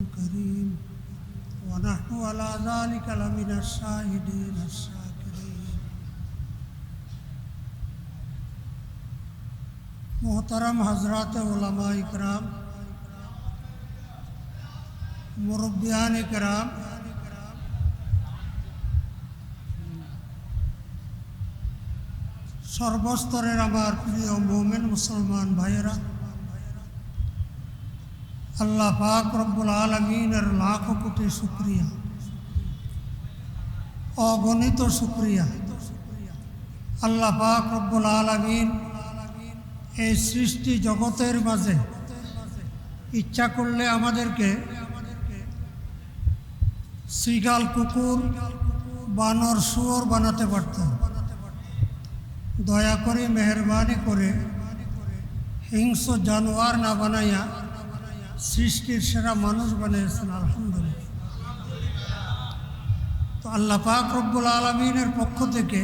الكريم ونحن على ذلك لمن الشاهدين الشاكرين محترم حضرات علماء کرام মুরব্বিয়ান کرام সর্বস্তরের আমার প্রিয় মোমেন মুসলমান ভাইয়েরা আল্লাহ পাক রব্বুল আলমিনের লাখ কোটি শুক্রিয়া। অগণিত শুক্রিয়া। আল্লাহ পাক রব্বুল আলমিন এই সৃষ্টি জগতের মাঝে ইচ্ছা করলে আমাদেরকে শ্রীগাল কুকুর, বানর, শুয়োর বানাতে পারতেন। দয়া করে মেহরবানি করে হিংস্র জানোয়ার না বানাইয়া সৃষ্টির সেরা মানুষ বানিয়েছেন, আলহামদুলিল্লাহ। তো আল্লাহ পাক রব্বুল আলমিনের পক্ষ থেকে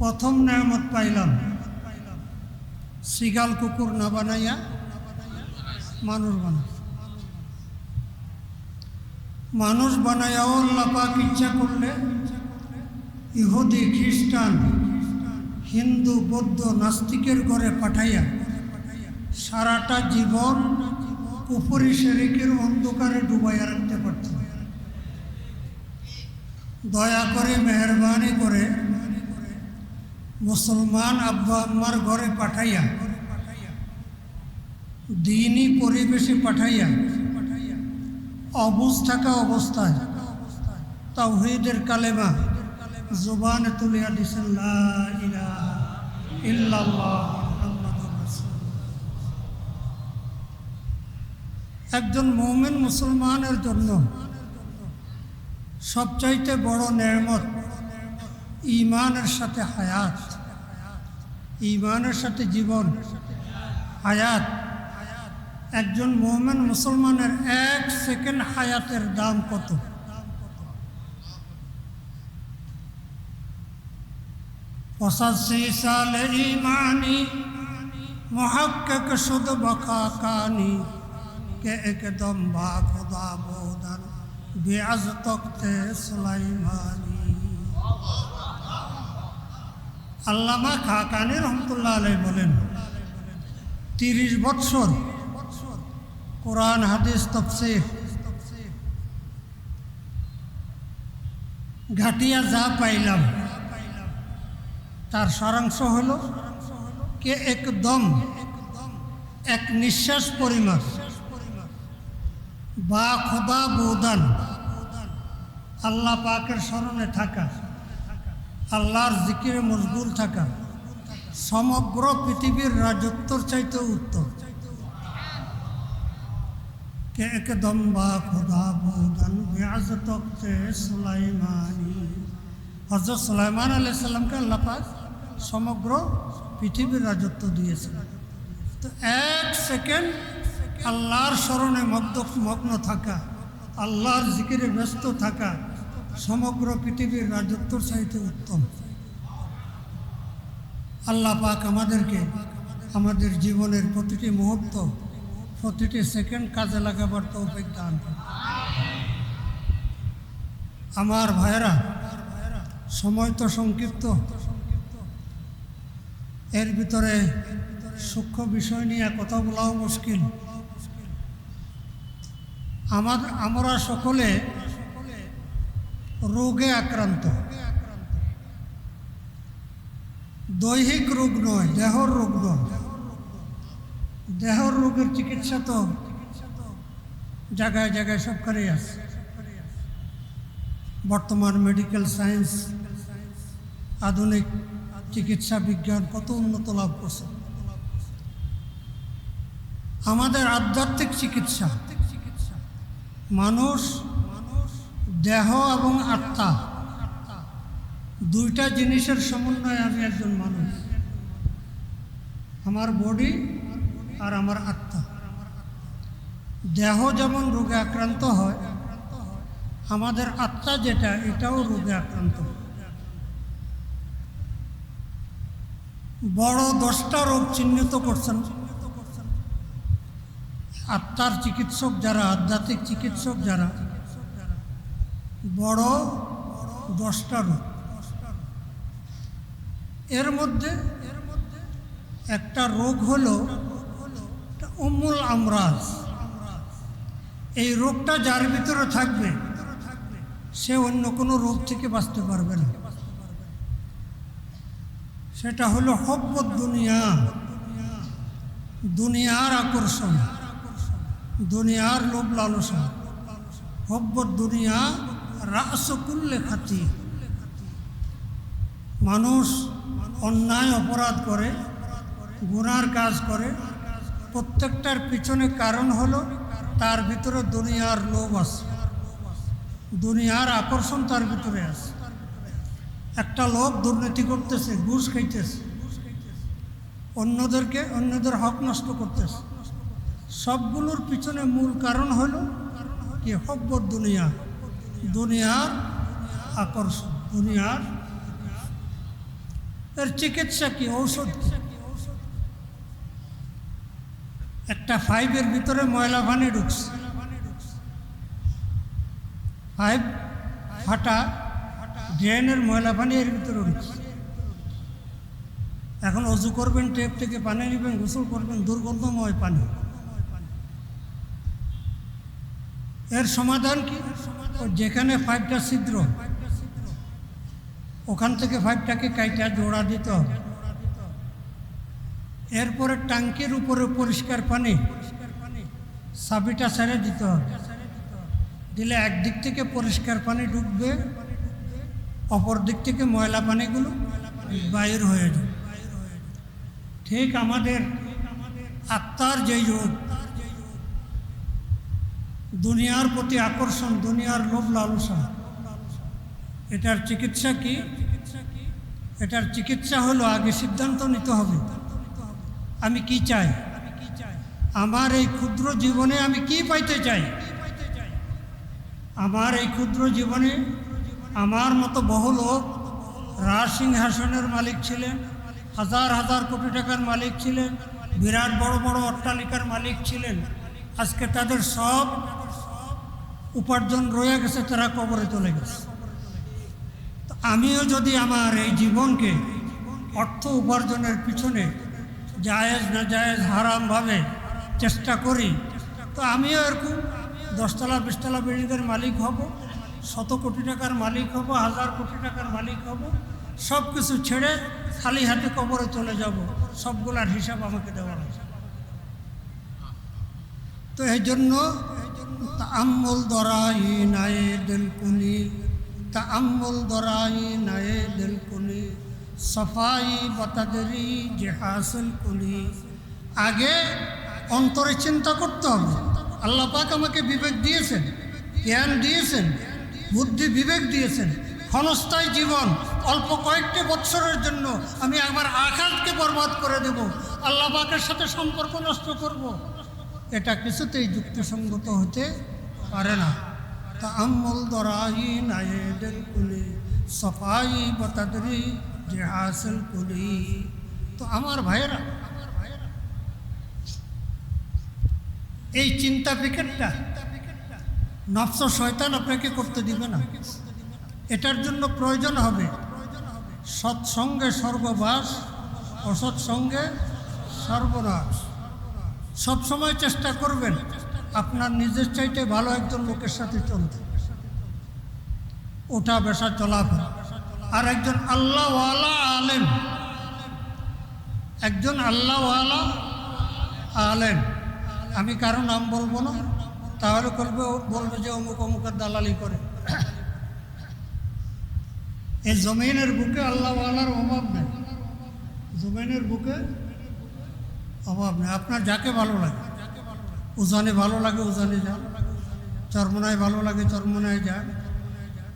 প্রথম নেয়ামত পাইলাম সিগাল কুকুর না বানাইয়া মানুষ বানাই মানুষ বানাইয়াও আল্লাহ পাক ইচ্ছা করলে ইহুদি, খ্রিস্টান, হিন্দু, বৌদ্ধ নাস্তিকের ঘরে পাঠাইয়া সারাটা জীবন কুপুরি শেরিকের অন্ধকারে ডুবাইয়া রাখতে পারত। দয়া করে, মেহরবানি করে মুসলমান আব্বা আম্মার ঘরে পাঠাইয়া, দিনই পরিবেশে পাঠাইয়া, অবুজ থাকা অবস্থায় তাওহিদের কালেমা জোবানে তুলিয়া দিছেন ইল্লাল্লাহ। একজন মৌমেন মুসলমানের জন্য সবচাইতে বড় নেয়ামত ইমানের সাথে হায়াত। ইমানের সাথে জীবন, হায়াত। একজন মোমেন মুসলমানের এক সেকেন্ড হায়াতের দাম কত? পঁচাশি সালের ইমানি মহাক্ক শুধ বকা কানি কে একদম বা খোদা বোদান বেআজ তক্তে সুলাইমানি। আল্লামা খাকানি রহমতুল্লাহ আলাই বলেন, তিরিশ বৎসর কোরআন, হাদিস, তফসির ঘাটিয়া যা পাইলাম, তার সারাংশ হল কে একদম এক নিঃশ্বাস পরিমাণ। বা খোদা বৌদান। আল্লাহ পাকের স্মরণে থাকা। আল্লাহর জিকিরে মশগুল থাকা। সমগ্র পৃথিবীর রাজত্বর চাইতে উত্তম। কে একদম বা খোদা বৌদান। Badge Soleimani. হজরত সুলাইমান আলাই সাল্লামকে আল্লাহ পাক সমগ্র পৃথিবীর রাজত্ব দিয়েছেন। তো এক সেকেন্ড আল্লাহর স্মরণে মগ্ন থাকা, আল্লাহর জিকিরে ব্যস্ত থাকা সমগ্র পৃথিবীর রাজত্বর চাইতে উত্তম। আল্লাহ পাক আমাদেরকে আমাদের জীবনের প্রতিটি মুহূর্ত, প্রতিটি সেকেন্ড কাজে লাগাবার তৌফিক দান আমার ভাইয়েরা, সময় তো সংক্ষিপ্ত। এর ভিতরে সূক্ষ্ম বিষয় নিয়ে কথা বলাও মুশকিল। আমার, আমরা সকলে রোগে আক্রান্ত। দৈহিক রোগ নয়, দেহর রোগ নয়। দেহর রোগের চিকিৎসা তো জায়গায় জায়গায় সবখানেই আছে। বর্তমান মেডিকেল সায়েন্স আধুনিক চিকিৎসা বিজ্ঞান কত উন্নত লাভ করছে। আমাদের আধ্যাত্মিক চিকিৎসা মানুষ, দেহ এবং আত্মা, দুইটা জিনিসের সমন্বয়ে আমি একজন মানুষ। আমার বডি আর আমার আত্মা। দেহ যেমন রোগে আক্রান্ত হয়, আমাদের আত্মা যেটা, এটাও রোগে আক্রান্ত। বড় দশটা রোগ চিহ্নিত করছেন আত্মার চিকিৎসক যারা, আধ্যাত্মিক চিকিৎসক যারা, বড় দশটা রোগ। এর মধ্যে একটা রোগ হলো উমুল আমরাজ। এই রোগটা যার ভিতরে থাকবে, সে অন্য কোনো রোগ থেকে বাঁচতে পারবে না। সেটা হলো হব্বত দুনিয়া, দুনিয়ার আকর্ষণ। দুনিয়ার লোভ লালসা। হব্বত দুনিয়া রাসকুল্লে খাতি। মানুষ অন্যায় অপরাধ করে, গুনার কাজ করে। প্রত্যেকটার পিছনে কারণ হলো তার ভিতরে দুনিয়ার লোভ আছে। দুনিয়ার আকর্ষণ তার ভিতরে আছে। একটা লোক দুর্নীতি করতেছে, ঘুষ খাইতেছে। অন্যদেরকে, অন্যদের হক নষ্ট করতেছে। সবগুলোর পিছনে মূল কারণ হলো কি? হব্বর দুনিয়া। দুনিয়ার আকর্ষণ। দুনিয়ার এর চিকিৎসা কি? ঔষধ একটা ফাইভের ভিতরে ময়লা পানি ঢুকছে। ফাইভ ফাটা ড্রেনের ময়লা পানি এর ভিতরে ঢুকছে। এখন অজু করবেন, টেপ থেকে পানি নেবেন, গোসল করবেন, দুর্গন্ধময় পানি। এর সমাধান কি? যেখানে ফাইভটা ছিদ্র, ওখান থেকে ফাইভটাকে কাইটা জোড়া দিতে এরপরে টাঙ্কির উপরে পরিষ্কার পানি, সাবিটা ছেড়ে দিতে হবে। দিলে একদিক থেকে পরিষ্কার পানি ঢুকবে, অপর দিক থেকে ময়লা পানিগুলো বাইর হয়ে যাবে। ঠিক আমাদের আত্মার যেই রোগ দুনিয়ার প্রতি আকর্ষণ, দুনিয়ার লোভ লালসা। এটার চিকিৎসা কি? এটার চিকিৎসা হলো আগে সিদ্ধান্ত নিতে হবে। আমি কি চাই? আমার এই ক্ষুদ্র জীবনে আমি কি পাইতে চাই? আমার এই ক্ষুদ্র জীবনে আমার মতো বহু লোক রাজ সিংহাসনের মালিক ছিলেন, হাজার হাজার কোটি টাকার মালিক ছিলেন, বিরাট বড় বড় অট্টালিকার মালিক ছিলেন। আজকে তাদের সব উপার্জন রয়ে গেছে, তারা কবরে চলে গেছে। আমিও যদি আমার এই জীবনকে অর্থ উপার্জনের পিছনে জায়েজ না জায়েজ হারামভাবে চেষ্টা করি, তো আমিও এরকম দশতলা, বিশতলা বিল্ডিংয়ের মালিক হব, শত কোটি টাকার মালিক হব, হাজার কোটি টাকার মালিক হব সব কিছু ছেড়ে খালি হাতে কবরে চলে যাব, সবগুলার হিসাব আমাকে দেওয়া লাগবে। তো এই জন্য তাম্মুল দরাই নায়ে দিলকুনি তাম্মুল দরাই নায়ে দিলকুনি সফাই বাতাদেরি যে হাসিল কুলি। আগে অন্তরে চিন্তা করতে হবে। আল্লাহ পাক আমাকে বিবেক দিয়েছেন, জ্ঞান দিয়েছেন, বুদ্ধি বিবেক দিয়েছেন। ক্ষণস্থায়ী জীবন, অল্প কয়েকটি বৎসরের জন্য আমি আমার আঘাতকে বরবাদ করে দেব। আল্লাহ পাকের সাথে সম্পর্ক নষ্ট করব। এটা কিছুতেই যুক্তিসঙ্গত হতে পারে না। তা আম্মল দরাই নায়েদের কুলি, সফাই বতাদরি যে হাসিল কুলি। তো আমার ভাইয়েরা, এই চিন্তা পিকেটটা নফস শয়তান আপনাকে করতে দিবে না। এটার জন্য প্রয়োজন হবে সৎসঙ্গে স্বর্গবাস অসৎসঙ্গে সর্বনাশ। সবসময় চেষ্টা করবেন আপনার নিজের চাইতে ভালো একজন লোকের সাথে চলতে। ওঠা বেসা চলাফেরা। আর একজন আল্লাহওয়ালা আলেম। একজন আল্লাহওয়ালা আলেম। আমি কারও নাম বলব না, তাহলে করবে বলবে যে অমুক অমুকের দালালি করে। এই জমিনের বুকে আল্লাহওয়ালার অভাব নেই। জমিনের বুকে অভাব নেই। আপনার যাকে ভালো লাগে। উজানে ভালো লাগে, উজানে যান। চরমনায় ভালো লাগে, চরমনায় যান।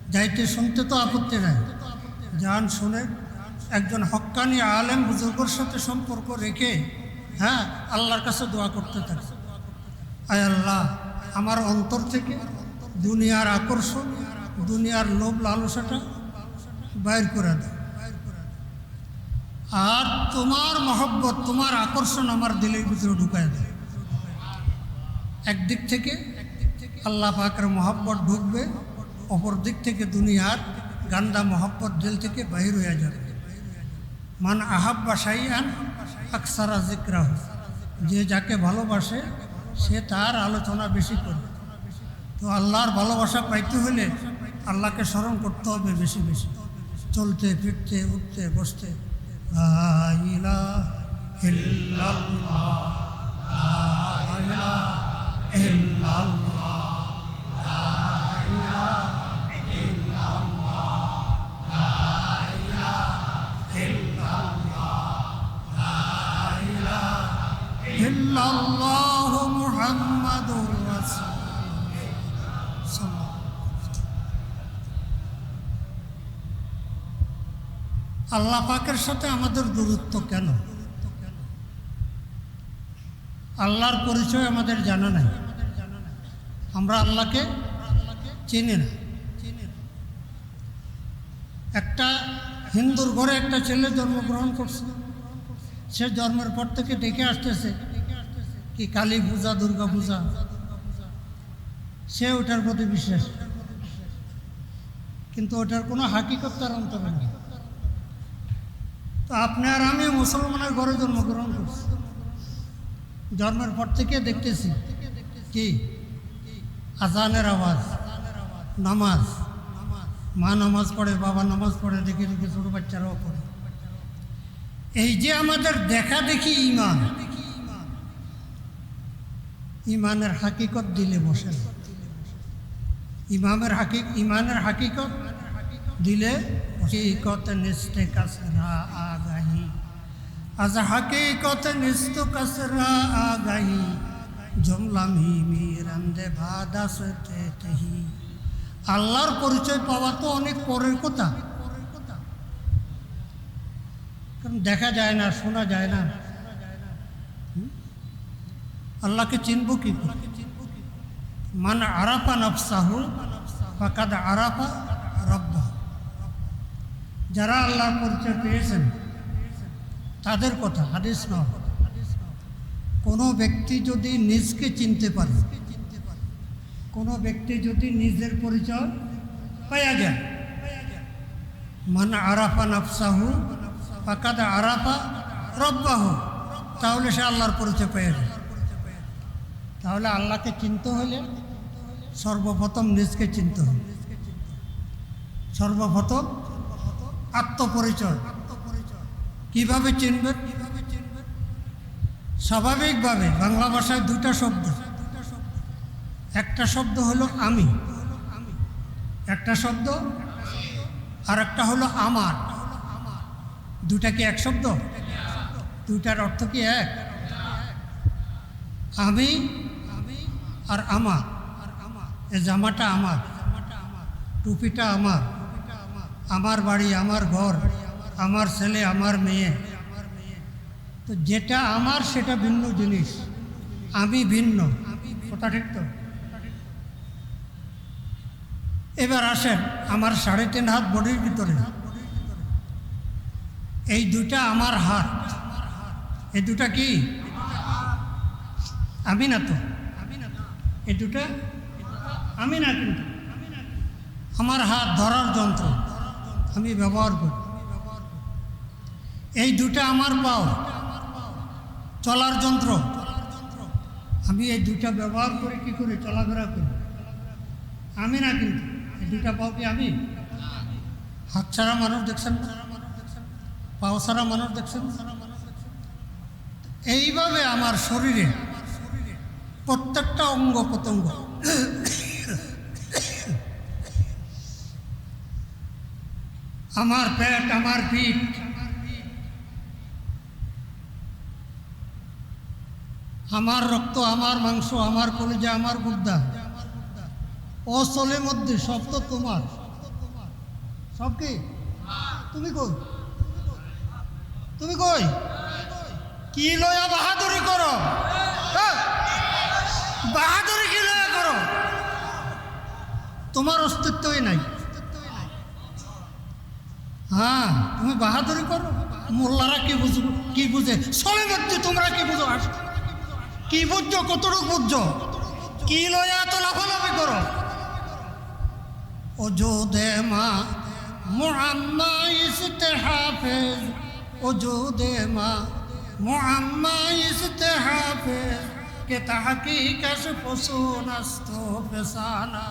যাইতে শুনতে তো আপত্তি নাই। যান শুনে একজন হক্কানি আলেম বুজুর্গর সাথে সম্পর্ক রেখে হ্যাঁ আল্লাহর কাছে দোয়া করতে থাকে। আয় আল্লাহ, আমার অন্তর থেকে দুনিয়ার আকর্ষণ, দুনিয়ার লোভ লালসাটা বাইর করে দেয় আর তোমার মহব্বত, তোমার আকর্ষণ আমার দিলের ভিতরে ঢুকায় দেয়। একদিক থেকে আল্লাহ পাকের মহব্বত ঢুকবে, অপর দিক থেকে দুনিয়ার গান্দা মহব্বত দিল থেকে বাহির হয়ে যাবে। মান আহাব্বা সাইয়ান আকসারা জিক্রাহ যে যাকে ভালোবাসে, সে তার আলোচনা বেশি করে। তো আল্লাহর ভালোবাসা পাইতে হলে আল্লাহকে স্মরণ করতে হবে বেশি বেশি। চলতে, ফিরতে, উঠতে, বসতে। ইল্লাল্লাহ, লা ইলাহা ইল্লাল্লাহ, আল্লাহ পাকের সাথে আমাদের দূরত্ব কেন? আল্লাহর পরিচয় আমাদের জানা নাই। আমরা আল্লাহকে চিনি না। একটা হিন্দুর ঘরে একটা ছেলে জন্মগ্রহণ করছে। সে জন্মের পর থেকে ডেকে আসতেছে কি কালী পূজা, দুর্গা পূজা। সে ওটার প্রতি বিশ্বাস। কিন্তু ওটার কোনো হাকিকত তার অন্তরে নেই। তো আপনি আর আমি মুসলমানের ঘরে জন্মগ্রহণ করছি। জন্মের পর থেকে দেখতেছি কি? আজানের আওয়াজ, নামাজ। মা নামাজ পড়ে, বাবা নামাজ পড়ে, দেখে দেখে ছোটো বাচ্চারাও পড়ে। এই যে আমাদের দেখা দেখি ইমান, ইমানের হাকিকত দিলে বসে। ইমামের হাকিক ইমানের হাকিকত দিলে হকিকত নিস্তে কাসরা আগাহি। আজ হকিকত নিস্ত কাসরা আগাহি। জমলা মিমি রন্দে ভাদাস তেহি। আল্লাহর পরিচয় পাওয়া তো অনেক পরের কথা। কারণ দেখা যায় না, শোনা যায় না? আল্লাহকে চিনব কি? মান আরাফা নফসাহু, ফাকাদ আরাফা রব্বাহ। যারা আল্লাহর পরিচয় পেয়েছেন, তাদের কথা, হাদিস নয়। কোনো ব্যক্তি যদি নিজকে চিনতে পারে, কোনো ব্যক্তি যদি নিজের পরিচয় পাইয়া যায়, মান আরাফা নফসাহু, ফাকাদ আরাফা রব্বাহ, তাহলে সে আল্লাহর পরিচয় পেয়ে যায়। তাহলে আল্লাহকে চিনতে হলে সর্বপ্রথম নিজকে চিনতে হবে। সর্বপ্রথম আত্মপরিচয়। কীভাবে চিনবেন? কীভাবে চিনবেন স্বাভাবিকভাবে বাংলা ভাষায় দুটা শব্দ। একটা শব্দ হলো আমি। একটা শব্দ আর একটা হলো আমার। দুটা কি এক শব্দ? দুইটার অর্থ কি এক? আমি আমি আর আমার আর আমার। এ জামাটা আমার, টুপিটা আমার। আমার বাড়ি, আমার ঘর, আমার ছেলে, আমার মেয়ে। তো যেটা আমার, সেটা ভিন্ন জিনিস। আমি ভিন্ন। কথা ঠিক তো? এবার আসেন আমার সাড়ে তিন হাত বডির ভিতরে। এই দুটা আমার হাত। এই দুটা কি? আমি না তো? এই দুটা আমি না কিন্তু? আমার হাত ধরার যন্ত্র। আমি ব্যবহার করি। এই দুটা আমার পাও। চলার যন্ত্র। আমি এই দুটা ব্যবহার করে কি করি চলাফেরা করি? আমি না কিন্তু। এই দুটা পাও কি আমি? হাত ছাড়া মানুষ দেখছেন পাও ছাড়া মানুষ দেখছেন? এইভাবে আমার শরীরে প্রত্যেকটা অঙ্গ প্রত্যঙ্গ আমার পেট, আমার পিঠ। আমার রক্ত, আমার মাংস, আমার কলিজা, আমার গুদ্দা অচলের মধ্যে সব তো তোমার। সব কি? তুমি কই? তুমি কই? কি লয়া বাহাদুরি করো? হ্যাঁ? বাহাদুরি কি লয়া করো? তোমার অস্তিত্বই নাই। হ্যাঁ তুমি বাহাদুরি করো। মোল্লারা কি বুঝব কি বুঝে? সবে মধ্যে তোমরা কি বুঝো? আস। কি বুঝছ? কতটুকু বুঝছ? কি লয়া এত লাফালাফি করো? ওজুদে মা মুআম্মা ইস্তেহাফেজ। ওজুদে মা মুআম্মা ইস্তেহাফেজ। কে তাহকিকাশ ফসুনাস্ত ফেসানা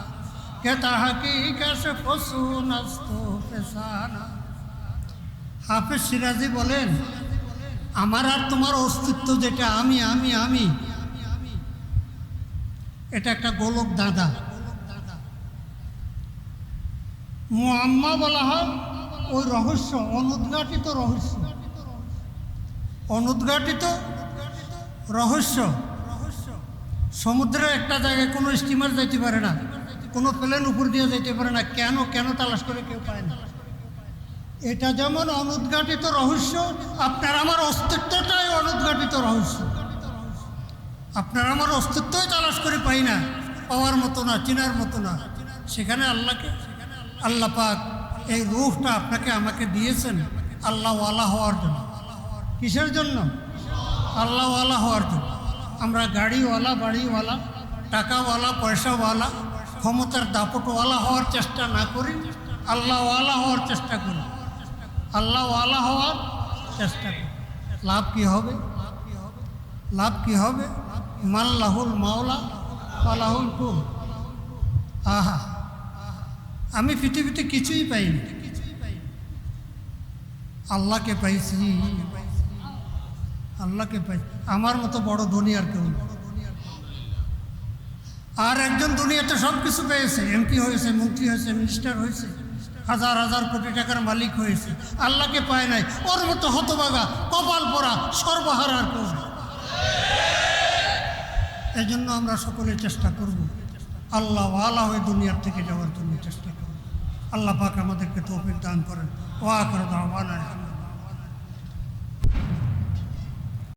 কে তাহকিকাশ ফসুনাস্ত ফেসানা হাফেজ সিরাজি বলেন, আমার আর তোমার অস্তিত্ব যেটা, আমি আমি আমি। এটা একটা গোলক দাদা। মুআম্মা বলা হয়, ওই রহস্য, অনুদ্ঘাটিত রহস্য। অনুদ্ঘাটিত রহস্য। সমুদ্রের একটা জায়গায় কোনো স্টিমার যাইতে পারে না, কোনো প্লেন উপর দিয়ে যাইতে পারে না। কেন কেন তালাশ করে কেউ পায় না? এটা যেমন অনুদ্ঘাটিত রহস্য, আপনার আমার অস্তিত্বটাই অনুদ্ঘাটিত রহস্য। আপনার আমার অস্তিত্বই তালাশ করে পাই না, পাওয়ার মতো না, চিনার মতো না। সেখানে আল্লাহকে, আল্লাহ পাক এই রূহটা আপনাকে আমাকে দিয়েছেন আল্লাহওয়ালা হওয়ার জন্য। কিসের জন্য? আল্লাহওয়ালা হওয়ার জন্য। আমরা গাড়িওয়ালা, বাড়িওয়ালা, টাকাওয়ালা, পয়সাওয়ালা, ক্ষমতার দাপটওয়ালা হওয়ার চেষ্টা না করি আল্লাহওয়ালা হওয়ার চেষ্টা করি। আল্লাহওয়ালা হওয়ার চেষ্টা করি। লাভ কি হবে? লাভ কি হবে? মাল্লাহুল মাওলা পালাহুল কুল। আহা। আমি পৃথিবীতে কিছুই পাইনি। আল্লাহকে পাইছি। আল্লাহকে পাই আমার মতো বড় দুনিয়ার কেউ। আর একজন দুনিয়াতে সব কিছু পেয়েছে। এমপি হয়েছে, মন্ত্রী হয়েছে, মিনিস্টার হয়েছে। হাজার হাজার কোটি টাকার মালিক হয়েছে। আল্লাহকে পায় নাই। ওর মতো হতবাগা কপাল পরা সর্বহার আর কেউ এই জন্য আমরা সকলে চেষ্টা করব। আল্লাহ আল্লাহ হয়ে দুনিয়ার থেকে যাওয়ার জন্য চেষ্টা করব। আল্লাহ পাক আমাদেরকে তৌফিক দান করেন। ওয়া করে দাওয়ানা